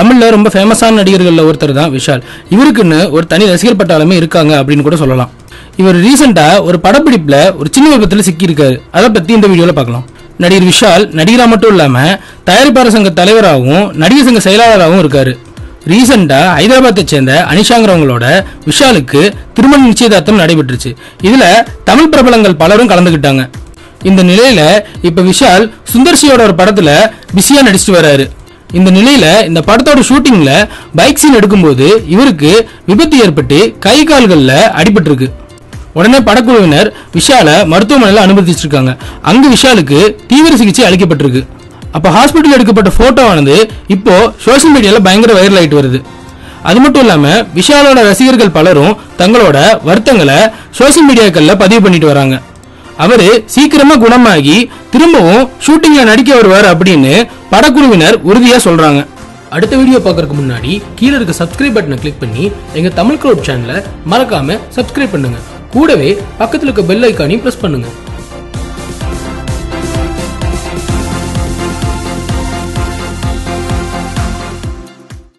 தமிழில் ரொம்ப ஃபேமஸான நடிகர்களில் ஒருத்தர் தான் விஷால். இவருக்குன்னு ஒரு தனி ரசிகர் பட்டாளமே இருக்காங்க அப்படின்னு கூட சொல்லலாம். இவர் ரீசெண்டாக ஒரு படப்பிடிப்பில் ஒரு சின்ன விபத்தில் சிக்கியிருக்காரு. அதை பற்றி இந்த வீடியோவில் பார்க்கலாம். நடிகர் விஷால் நடிகராக மட்டும் இல்லாமல் தயாரிப்பாளர் சங்க தலைவராகவும் நடிகர் சங்க செயலாளராகவும் இருக்காரு. ரீசெண்டாக ஹைதராபாத்தை சேர்ந்த அனிஷாங்கிறவங்களோட விஷாலுக்கு திருமண நிச்சயதார்த்தம் நடைபெற்றுச்சு. இதில் தமிழ் பிரபலங்கள் பலரும் கலந்துக்கிட்டாங்க இந்த நிலையில இப்போ விஷால் சுந்தர்சியோட ஒரு படத்தில் பிஸியா நடிச்சிட்டு வராரு. இந்த நிலையில இந்த படத்தோட ஷூட்டிங்ல பைக் சீன் எடுக்கும்போது இவருக்கு விபத்து ஏற்பட்டு கை கால்கள்ல அடிபட்டிருக்கு. உடனே படக்குழுவினர் விஷால மருத்துவமனையில் அனுமதிச்சிருக்காங்க. அங்கு விஷாலுக்கு தீவிர சிகிச்சை அளிக்கப்பட்டிருக்கு. அப்ப ஹாஸ்பிட்டல் எடுக்கப்பட்ட போட்டோவானது இப்போ சோஷியல் மீடியால பயங்கர வைரல் ஆயிட்டு வருது. அது மட்டும் இல்லாம விஷாலோட ரசிகர்கள் பலரும் தங்களோட வருத்தங்களை சோஷியல் மீடியாக்கள்ல பதிவு பண்ணிட்டு வராங்க. அவரு சீக்கிரமா குணமாகி திரும்பவும் ஷூட்டிங்ல நடிக்க வருவார் அப்படின்னு படக்குழுவினர் உறுதியா சொல்றாங்க. அடுத்த வீடியோ பார்க்கறதுக்கு முன்னாடி கீழே இருக்க சப்ஸ்கிரைப் பட்டனை கிளிக் பண்ணி எங்க தமிழ் க்ரோட் சேனலை மறக்காம சப்ஸ்கிரைப் பண்ணுங்க. கூடவே பக்கத்துல இருக்க பெல் ஐக்கானையும் பிரஸ் பண்ணுங்க.